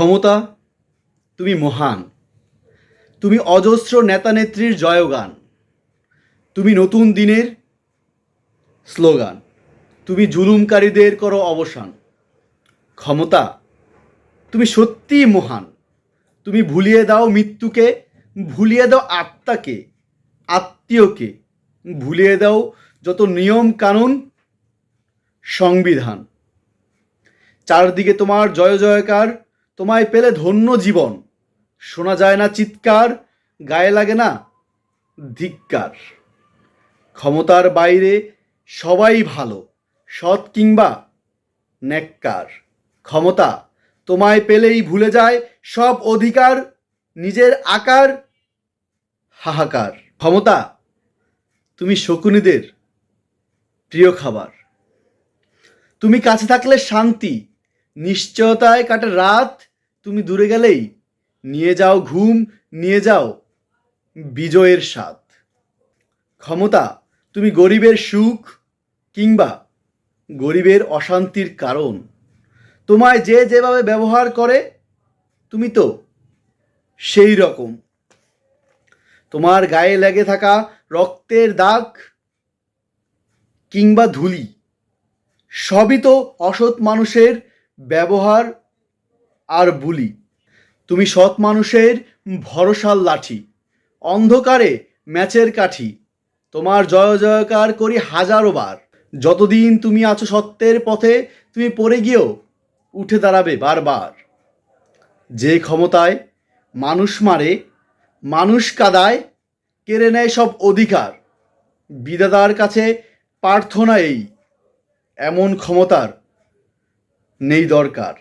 ক্ষমতা, তুমি মহান। তুমি অজস্র নেতানেত্রীর জয়গান। তুমি নতুন দিনের স্লোগান। তুমি জুলুমকারীদের করো অবসান। ক্ষমতা, তুমি সত্যিই মহান। তুমি ভুলিয়ে দাও মৃত্যুকে, ভুলিয়ে দাও আত্মাকে, আত্মীয়কে, ভুলিয়ে দাও যত নিয়ম কানুন, সংবিধান। চারদিকে তোমার জয় জয়কার তোমায় পেলে ধন্য জীবন। শোনা যায় না চিৎকার, গায়ে লাগে না ধিক্কার। ক্ষমতার বাইরে সবাই ভালো, সৎ কিংবা ন্যাক্কার। ক্ষমতা তোমায় পেলেই ভুলে যায় সব অধিকার, নিজের আকার, হাহাকার। ক্ষমতা তুমি শকুনিদের প্রিয় খাবার। তুমি কাছে থাকলে শান্তি, নিশ্চয়তায় কাটে রাত তুমি দূরে গেলেই। নিয়ে যাও ঘুম, নিয়ে যাও বিজয়ের স্বাদ। ক্ষমতা, তুমি গরিবের সুখ কিংবা গরিবের অশান্তির কারণ। তোমায় যে যেভাবে ব্যবহার করে, তুমি তো সেই রকম। তোমার গায়ে লেগে থাকা রক্তের দাগ কিংবা ধুলি, সবই তো অসৎ মানুষের ব্যবহার আর বুলি। তুমি সৎ মানুষের ভরসার লাঠি, অন্ধকারে ম্যাচের কাঠি। তোমার জয় জয়কার করি হাজারো বার। যতদিন তুমি আছো সত্যের পথে, তুমি পড়ে গিয়েও উঠে দাঁড়াবে বারবার। যে ক্ষমতায় মানুষ মারে, মানুষ কাদায়, কেড়ে নেয় সব অধিকার। বিদাদার কাছে প্রার্থনা এই, এমন ক্ষমতার নেই দরকার।